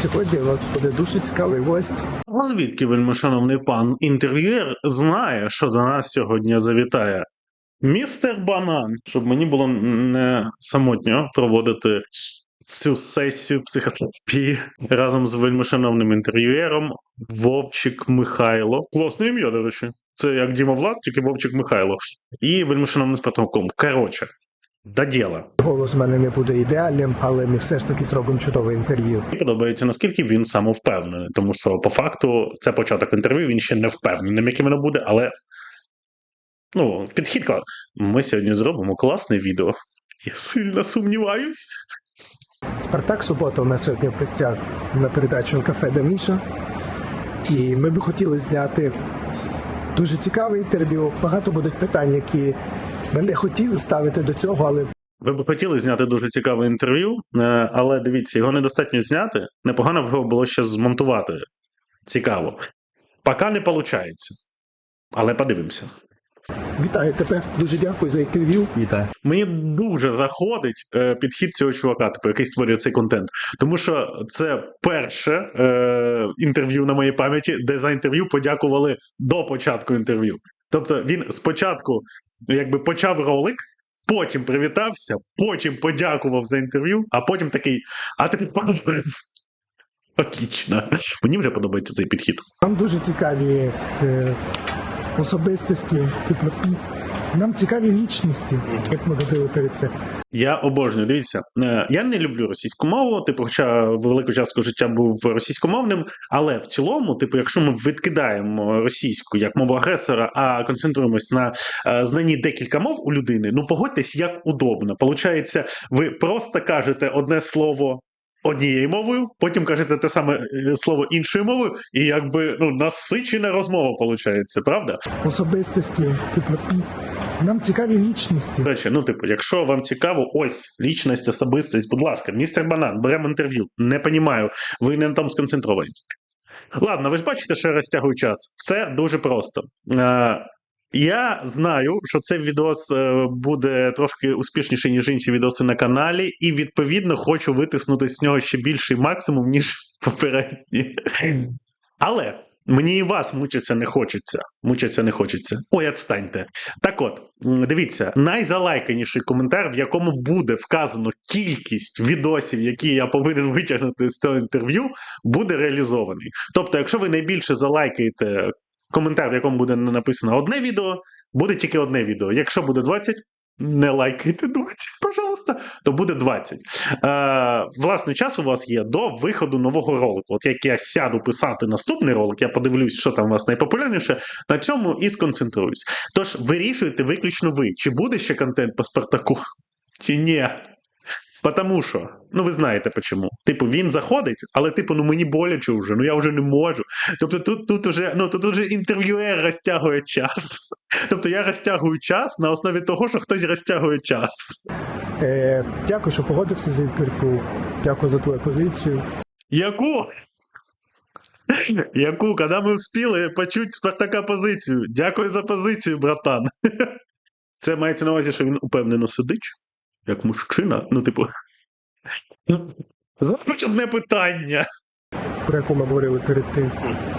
Сьогодні у нас буде дуже цікавий гость. А звідки вельмишановний пан інтерв'юер знає, що до нас сьогодні завітає? Містер Банан, щоб мені було не самотньо проводити цю сесію психотерапії разом з вельмишановним інтерв'юером Вовчик Михайло. Класне ім'я, до речі. Це як Діма Влад, тільки Вовчик Михайло. І вельмишановним спартаком. Коротше, до діла. Голос в мене не буде ідеальним, але ми все ж таки зробимо чудове інтерв'ю. Мені подобається, наскільки він самовпевнений, тому що по факту це початок інтерв'ю, він ще не впевнений, яким воно буде, але ну, підхід клас. Ми сьогодні зробимо класне відео. Я сильно сумніваюсь. Спартак Субота у нас сьогодні в гостях на передачу кафе Даміша. І ми би хотіли зняти дуже цікаве інтерв'ю. Багато будуть питань, які ми не хотіли ставити до цього, але Ви б хотіли зняти дуже цікаве інтерв'ю, е, але дивіться, його недостатньо зняти. Непогано б його було ще змонтувати. Цікаво. Поки не виходить. Але подивимося. вітаю тебе. Дуже дякую за інтерв'ю. Вітаю. Мені дуже заходить е, підхід цього чувака, типу, який створює цей контент. Тому що це перше е, інтерв'ю на моїй пам'яті, де за інтерв'ю подякували до початку інтерв'ю. Тобто він спочатку якби почав ролик, потім привітався, потім подякував за інтерв'ю, а потім такий, а ти поговорив. Отлично. Мені вже подобається цей підхід. Нам дуже цікаві е, особистості. Нам цікаві вічності, як ми говорили перед цим. Я обожнюю. Дивіться, е, я не люблю російську мову. Типу, хоча велику частку життя був російськомовним, але в цілому, типу, якщо ми відкидаємо російську як мову агресора, а концентруємось на е, знанні декілька мов у людини, ну погодьтесь, як удобно. Получається, ви просто кажете одне слово. Однією мовою, потім кажете те саме е, слово іншою мовою, і якби ну насичена розмова виходить, правда? Особистості. Нам цікаві лічності. Речі, ну типу, якщо вам цікаво, ось лічність, особистість, будь ласка, містер Банан, беремо інтерв'ю. Не понімаю, ви не на тому сконцентровані. Ладно, ви ж бачите, що я розтягую час. Все дуже просто. Е, я знаю, що цей відос е, буде трошки успішніший, ніж інші відоси на каналі, і відповідно хочу витиснути з нього ще більший максимум, ніж попередні. Але мені і вас мучиться не хочеться. Мучиться не хочеться. Ой, відстаньте. Так от, дивіться, найзалайканіший коментар, в якому буде вказано кількість відосів, які я повинен витягнути з цього інтерв'ю, буде реалізований. Тобто, якщо ви найбільше залайкаєте коментар, в якому буде написано одне відео, буде тільки одне відео. Якщо буде 20, не лайкайте 20, пожалуйста, то буде 20. Е, власне, час у вас є до виходу нового ролику. От як я сяду писати наступний ролик, я подивлюсь, що там у вас найпопулярніше, на цьому і сконцентруюсь. Тож вирішуйте виключно ви, чи буде ще контент по Спартаку, чи ні. Потому що, ну ви знаєте почому. Типу, він заходить, але типу, ну мені боляче вже, ну я вже не можу. Тобто тут, тут уже, ну тут уже інтерв'юер розтягує час. Тобто я розтягую час на основі того, що хтось розтягує час. Е, дякую, що погодився за інтерв'ю. Дякую за твою позицію. Яку? Яку, коли ми встигли почути Спартака позицію. Дякую за позицію, братан. Це мається на увазі, що він упевнено сидить, як мужчина. Ну, типу. Знаєш одне питання. про яку ми говорили перед тим.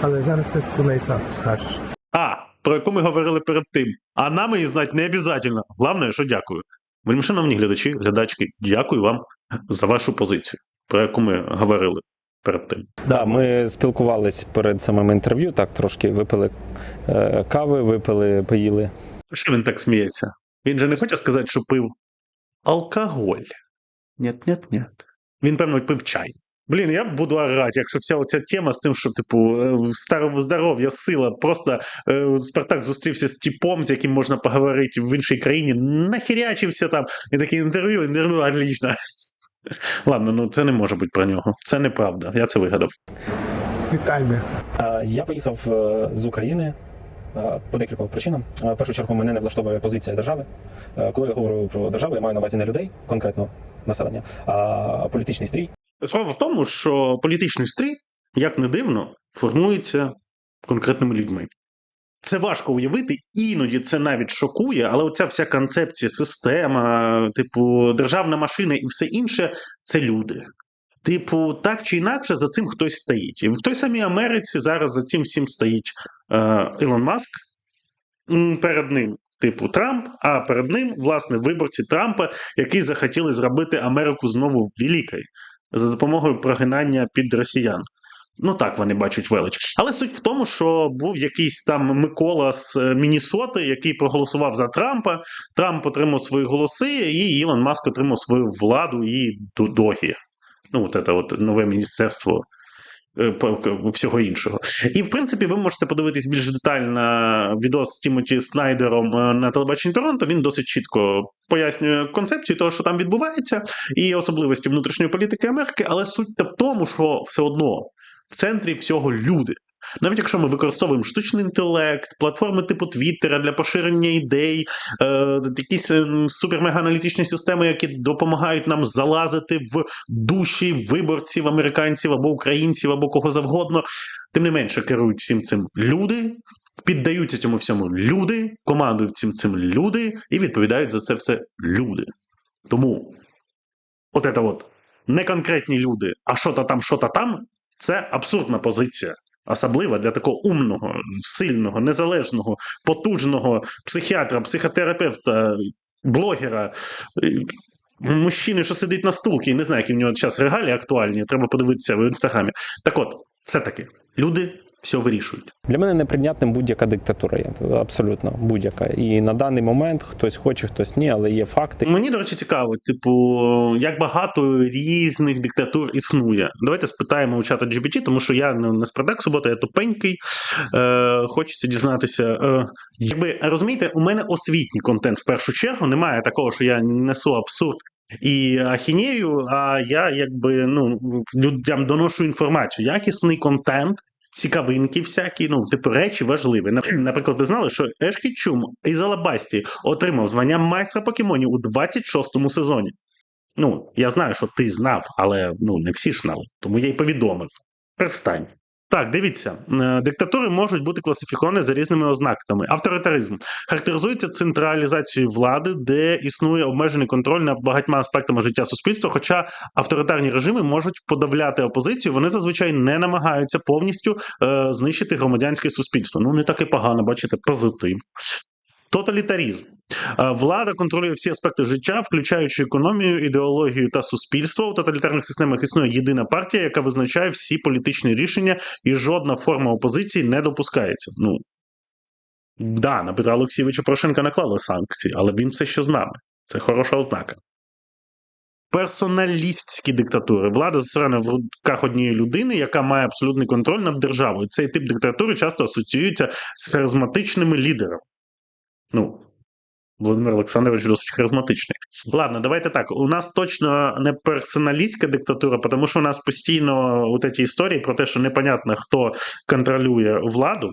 Але зараз ти скунай сам скажеш. А, про яку ми говорили перед тим. А нам її знати не обов'язково. Головне, що дякую. Вельми шановні глядачі, глядачки, дякую вам за вашу позицію, про яку ми говорили перед тим. Да, ми спілкувались перед самим інтерв'ю, так трошки випили е, кави, випили, поїли. Що він так сміється? Він же не хоче сказати, що пив алкоголь. Нет, нет, нет. Він, певно, пив чай. Блін, я буду орати, якщо вся оця тема з тим, що, типу, е, старого здоров'я, сила, просто е, Спартак зустрівся з типом, з яким можна поговорити в іншій країні, нахерячився там, і таке інтерв'ю, інтерв'ю, отлично. Ладно, ну це не може бути про нього. Це неправда. Я це вигадав. Вітальне. Я поїхав е, з України по декільком причинам. Е, В першу чергу мене не влаштовує позиція держави. Е, Коли я говорю про державу, я маю на увазі не людей, конкретно населення, а політичний стрій. Справа в тому, що політичний стрій, як не дивно, формується конкретними людьми. Це важко уявити, іноді це навіть шокує, але оця вся концепція, система, типу, державна машина і все інше це люди. Типу, так чи інакше, за цим хтось стоїть. І в той самій Америці зараз за цим всім стоїть е, Ілон Маск. Перед ним, типу, Трамп, а перед ним, власне, виборці Трампа, які захотіли зробити Америку знову великою за допомогою прогинання під росіян. Ну так вони бачать велич. Але суть в тому, що був якийсь там Микола з е, Міннесоти, який проголосував за Трампа. Трамп отримав свої голоси, і Ілон Маск отримав свою владу і до- догі. Ну, от це от нове міністерство е, всього іншого. І в принципі, ви можете подивитись більш детально відос з Тімоті Снайдером е, на телебаченні Торонто. Він досить чітко пояснює концепцію того, що там відбувається, і особливості внутрішньої політики Америки. Але суть в тому, що все одно в центрі всього люди. Навіть якщо ми використовуємо штучний інтелект, платформи типу Твіттера для поширення ідей, е, якісь е, супермегааналітичні системи, які допомагають нам залазити в душі виборців, американців або українців, або кого завгодно, тим не менше керують всім цим люди, піддаються цьому всьому люди, командують цим цим люди і відповідають за це все люди. Тому от це от не конкретні люди, а що-то там, що-то там, це абсурдна позиція. Особливо для такого умного, сильного, незалежного, потужного психіатра, психотерапевта, блогера, е, мужчини, що сидить на стулці, і не знаю, які в нього час регалії актуальні, треба подивитися в інстаграмі. Так от, все-таки, люди все вирішують. Для мене неприйнятним будь-яка диктатура є абсолютно будь-яка. І на даний момент хтось хоче, хтось ні, але є факти. Мені, до речі, цікаво, типу, як багато різних диктатур існує. Давайте спитаємо у чата GPT, тому що я не, не спартак субота, я тупенький. Е, хочеться дізнатися. Е, якби розумієте, у мене освітній контент в першу чергу. Немає такого, що я несу абсурд. І ахінею, а я якби ну людям доношу інформацію. Якісний контент, цікавинки всякі, ну, типу, речі важливі. Наприклад, ви знали, що Ешкі Чум із Алабасті отримав звання майстра покемонів у 26-му сезоні. Ну, я знаю, що ти знав, але ну, не всі ж знали, тому я й повідомив. Перестань. Так, дивіться, е, диктатури можуть бути класифіковані за різними ознаками. Авторитаризм характеризується централізацією влади, де існує обмежений контроль над багатьма аспектами життя суспільства. Хоча авторитарні режими можуть подавляти опозицію, вони зазвичай не намагаються повністю е, знищити громадянське суспільство. Ну не так і погано, бачите, позитив. Тоталітарізм. Е, Влада контролює всі аспекти життя, включаючи економію, ідеологію та суспільство. У тоталітарних системах існує єдина партія, яка визначає всі політичні рішення, і жодна форма опозиції не допускається. Ну да, на Петра Олексійовича Порошенка наклали санкції, але він все ще з нами. Це хороша ознака. Персоналістські диктатури. Влада зосереджена в руках однієї людини, яка має абсолютний контроль над державою. Цей тип диктатури часто асоціюється з харизматичними лідерами. Ну, Володимир Олександрович досить харизматичний. Ладно, давайте так. У нас точно не персоналістська диктатура, тому що у нас постійно от ці історії про те, що непонятно, хто контролює владу.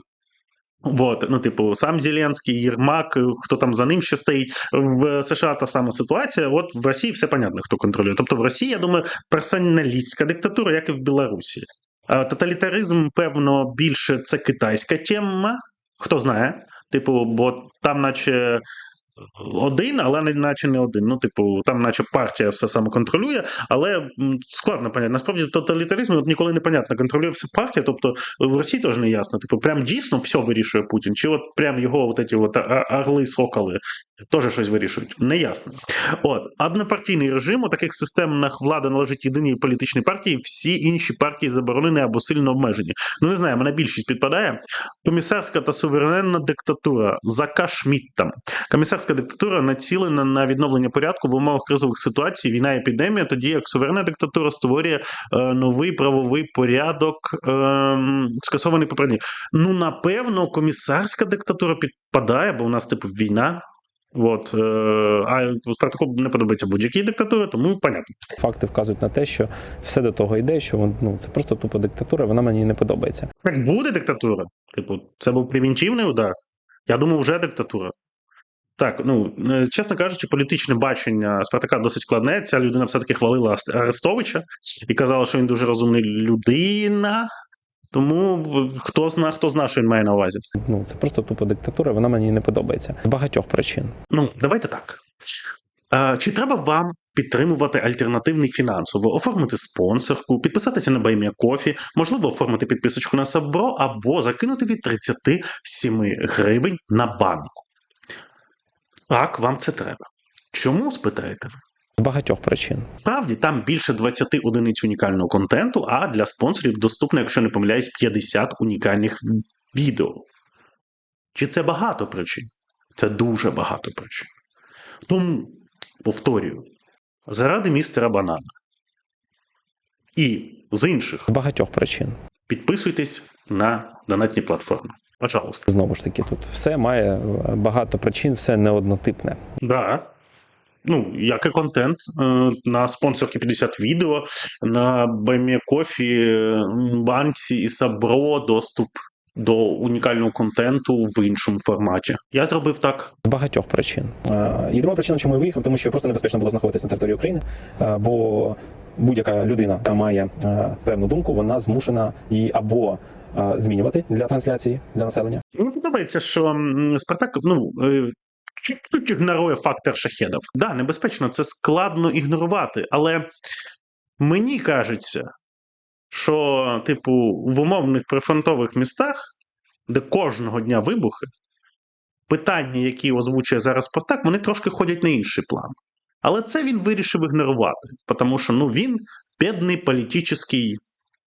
Вот, ну, типу, сам Зеленський, Єрмак, хто там за ним ще стоїть. В США та сама ситуація. От в Росії все понятно, хто контролює. Тобто в Росії, я думаю, персоналістська диктатура, як і в Білорусі. Тоталітаризм, певно, більше це китайська тема. Хто знає? Типу, бо там, наче. Один, але наче не один. Ну, типу, там, наче партія все саме контролює, але складно поняти. Насправді в тоталітаризмі от ніколи не понятно, контролює все партія. Тобто в Росії теж не ясно. Типу, прям дійсно все вирішує Путін, чи от прям його от ці от орли, соколи теж щось вирішують. Не ясно. От однопартійний режим у таких системах влада належить єдиній політичній партії, всі інші партії заборонені або сильно обмежені. Ну не знаю, мене більшість підпадає. Комісарська та суверенна диктатура за Кашміттом. Комісарська диктатура націлена на відновлення порядку в умовах кризових ситуацій, війна, епідемія, тоді як суверенна диктатура створює е, новий правовий порядок, е, скасований попередній. Ну, напевно, комісарська диктатура підпадає, бо у нас типу війна. От, е, а Спартаку не подобається будь-які диктатури, тому понятно. Факти вказують на те, що все до того йде, що ну, це просто тупо диктатура, вона мені не подобається. Так буде диктатура. Типу, це був превентивний удар. Я думаю, вже диктатура. Так, ну е, чесно кажучи, політичне бачення Спартака досить складне. Ця людина все-таки хвалила Арестовича і казала, що він дуже розумний людина. Тому хто зна, хто зна, що він має на увазі. Ну, це просто тупо диктатура, вона мені не подобається. З багатьох причин. Ну, давайте так. Чи треба вам підтримувати альтернативний фінансово, оформити спонсорку, підписатися на Баймія Кофі, можливо, оформити підписочку на Сабро або закинути від 37 гривень на банку. Так, вам це треба. Чому спитаєте ви? З багатьох причин. Справді там більше 20 одиниць унікального контенту, а для спонсорів доступно, якщо не помиляюсь, 50 унікальних відео. Чи це багато причин? Це дуже багато причин. Тому, повторюю, заради містера Банана і з інших багатьох причин. підписуйтесь на донатні платформи. Пожалуйста. Знову ж таки, тут все має е, багато причин, все неоднотипне. Да. Ну, як і контент е, на спонсорки 50 відео, на BME Coffee, м, банці і Сабро доступ до унікального контенту в іншому форматі. Я зробив так. З багатьох причин. Е, І друга причина, чому я виїхав, тому що просто небезпечно було знаходитися на території України, е, бо будь-яка людина, яка має е, певну думку, вона змушена її або е, змінювати для трансляції для населення, Мені подобається, що Спартак ну, е, чуть-чуть ігнорує фактор шахедів. Да, небезпечно, це складно ігнорувати, але мені кажеться, що, типу, в умовних прифронтових містах, де кожного дня вибухи, питання, які озвучує зараз Спартак, вони трошки ходять на інший план. Але це він вирішив ігнорувати, тому що ну, він бідний політичний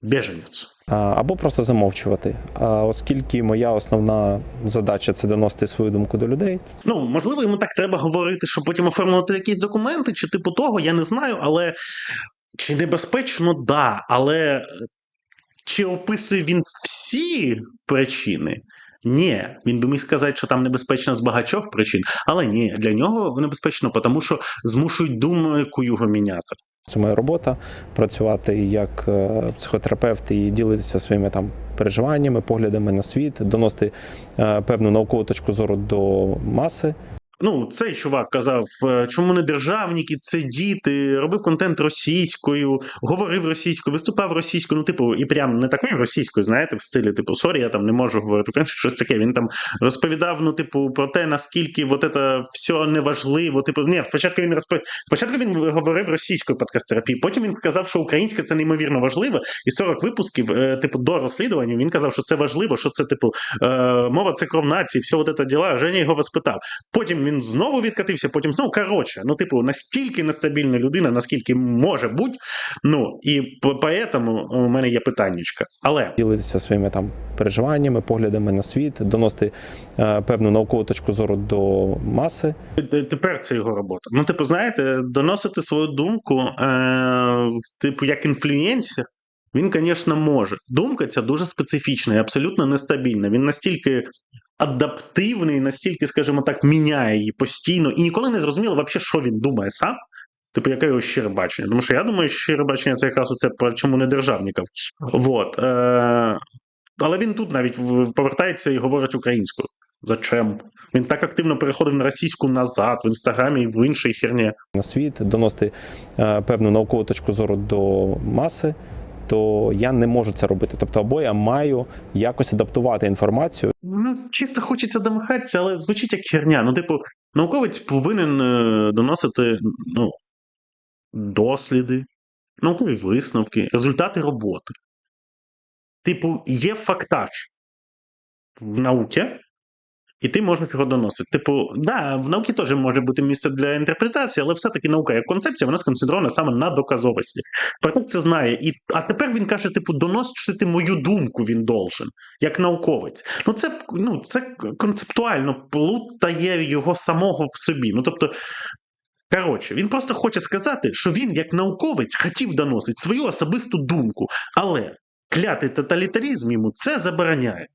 біженець. Або просто замовчувати. А оскільки моя основна задача це доносити свою думку до людей, Ну, можливо, йому так треба говорити, щоб потім оформити якісь документи, чи типу того, я не знаю, але чи небезпечно, да. Але е, чи описує він всі причини? Ні, він би міг сказати, що там небезпечно з багатьох причин, але ні, для нього небезпечно, тому що змушують думку його міняти. Це моя робота працювати як е, психотерапевт і ділитися своїми там переживаннями, поглядами на світ, доносити е, певну наукову точку зору до маси. Ну, цей чувак казав, е, чому не державники, це діти, робив контент російською, говорив російською, виступав російською. Ну, типу, і прям не такою російською, знаєте, в стилі, типу, сорі, я там не можу говорити українською, щось таке. Він там розповідав, ну, типу, про те, наскільки вот це все неважливо. Типу, ні, спочатку він розпов... спочатку він говорив російською подкаст-терапії, потім він казав, що українська це неймовірно важливо, і 40 випусків, е, типу, до розслідування він казав, що це важливо, що це, типу, е, мова це кров нації, все вот це діла. Женя його воспитав. Потім він знову відкатився, потім знову коротше. Ну, типу, настільки нестабільна людина, наскільки може бути. Ну і поэтому у мене є питаннячка. Але Ділитися своїми там переживаннями, поглядами на світ, доносити е, певну наукову точку зору до маси. тепер це його робота. Ну, типу, знаєте, доносити свою думку, е, типу, як інфлюєнсер. Він, звісно, може. Думка ця дуже специфічна і абсолютно нестабільна. Він настільки адаптивний, настільки, скажімо так, міняє її постійно і ніколи не зрозуміло, вообще, що він думає сам. Типу, яке його щире бачення? Тому що я думаю, що щире бачення це якраз оце про чому не державників. Вот. Е, але він тут навіть повертається і говорить українською. Зачем? Він так активно переходив на російську назад в інстаграмі і в іншій херні. на світ, доносити е, певну наукову точку зору до маси, то я не можу це робити. Тобто, або я маю якось адаптувати інформацію. Ну, чисто хочеться домахатися, але звучить як херня. Ну, типу, науковець повинен е, доносити ну, досліди, наукові висновки, результати роботи. Типу, є фактаж в науці, і ти можеш його доносити. Типу, да, в науці теж може бути місце для інтерпретації, але все-таки наука як концепція, вона сконцентрована саме на доказовості. Партнер це знає. І, а тепер він каже: типу, доносити мою думку він должен, як науковець. Ну, це, ну, це концептуально плутає його самого в собі. Ну, тобто. Коротше, він просто хоче сказати, що він, як науковець, хотів доносити свою особисту думку, але клятий тоталітаризм йому це забороняє.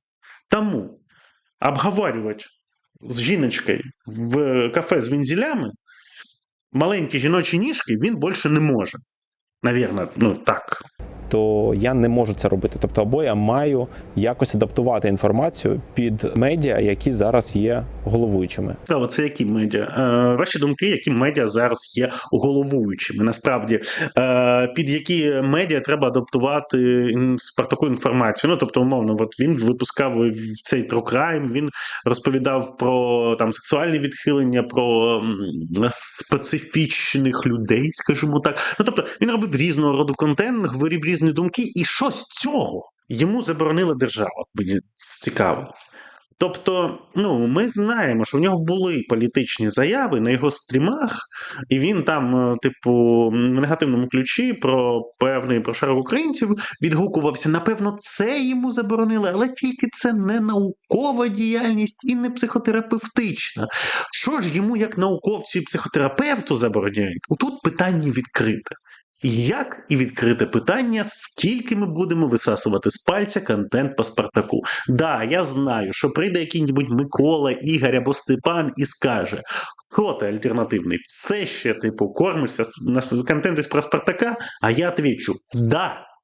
Тому обговорювати з жіночкою в кафе з вензелями маленькі жіночі ніжки він більше не може. Навірно, ну так. То я не можу це робити. Тобто, або я маю якось адаптувати інформацію під медіа, які зараз є головуючими. Цікаво, це які медіа? Е, ваші думки, які медіа зараз є головуючими? Насправді, е, під які медіа треба адаптувати таку інформацію? Ну, тобто, умовно, от він випускав цей Crime, він розповідав про там сексуальні відхилення, про специфічних людей, скажімо так. Ну, тобто, він робив різного роду контент, говорив різні думки, і що з цього йому заборонила держава? Мені цікаво. Тобто, ну ми знаємо, що в нього були політичні заяви на його стрімах, і він там, е, типу, в негативному ключі про певний прошарок українців відгукувався. Напевно, це йому заборонили, але тільки це не наукова діяльність і не психотерапевтична. Що ж йому, як науковцю і психотерапевту, забороняють? Тут питання відкрите. Як і відкрите питання, скільки ми будемо висасувати з пальця контент по Спартаку. Да, я знаю, що прийде який-небудь Микола, Ігор або Степан і скаже, хто ти альтернативний, все ще типу кормишся на контент про Спартака, а я отвечу да.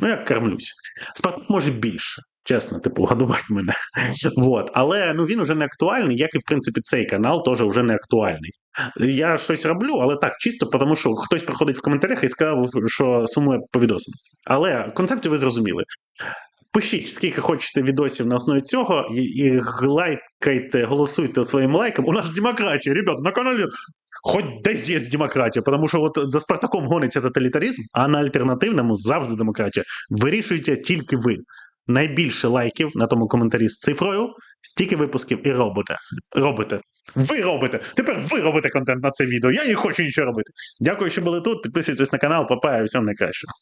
Ну, як кормлюся. Спартак може більше. Чесно, типу, годувати мене. Вот. Але ну, він уже не актуальний, як і в принципі цей канал теж вже не актуальний. Я щось роблю, але так, чисто тому, що хтось приходить в коментарях і сказав, що сумує по відосам. Але концепцію ви зрозуміли. Пишіть, скільки хочете відосів на основі цього, і, і лайкайте, голосуйте своїм лайком. У нас демократія, ребят, на каналі. Хоч десь є демократія, тому що от за Спартаком гониться тоталітаризм, а на альтернативному завжди демократія. Вирішуєте тільки ви. Найбільше лайків на тому коментарі з цифрою, стільки випусків і робите. Робите. Ви робите. Тепер ви робите контент на це відео. Я не хочу нічого робити. Дякую, що були тут. Підписуйтесь на канал, папа, і всього найкращого.